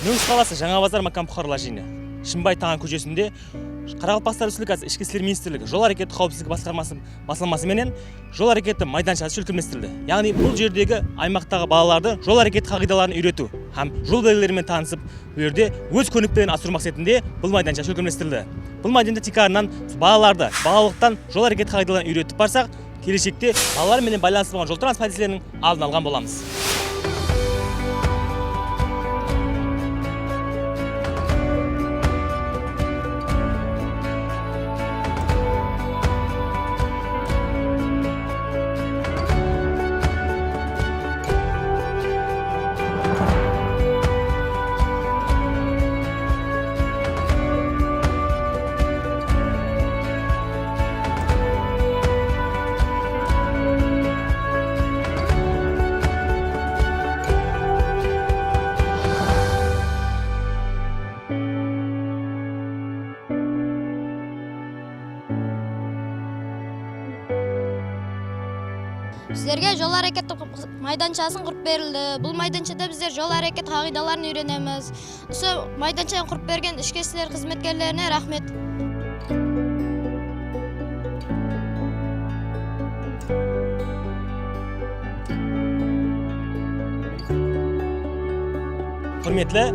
қаласы жаңабазар макам бұқаралажине шымбай таған көшесінде қарақалпақстан республикасы ішкі істер министрлігі жол әрекеті қауіпсіздігі басқармасы басылмасыменен жол әрекеті майданшасы шөлкемлестірілді яғни бұл жердегі аймақтағы балаларды жол әрекеті қағидаларын үйрету һәм жол белгілерімен танысып бұл жерде өз көніктерін асыру мақсатында бұл майданша шөлкемлестірілді бұл майданда тек балаларды балалықтан жол әрекеті қағидаларын үйретіп барсақ келешекте балаларменен болған жол транспорт алдын алған боламыз. Сіздерге жол әрекеті майданшасын құрып берілді. Бұл майданшада біздер жол әрекет қағидаларын үйренеміз. Осы майданшаны құрып берген ішкі қызметкерлеріне рахмет. Құрметті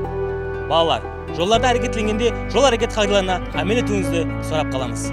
балалар жолдарда әрекетленгенде жол әрекет қағидаларына әмел етуіңізді сұрап қаламыз.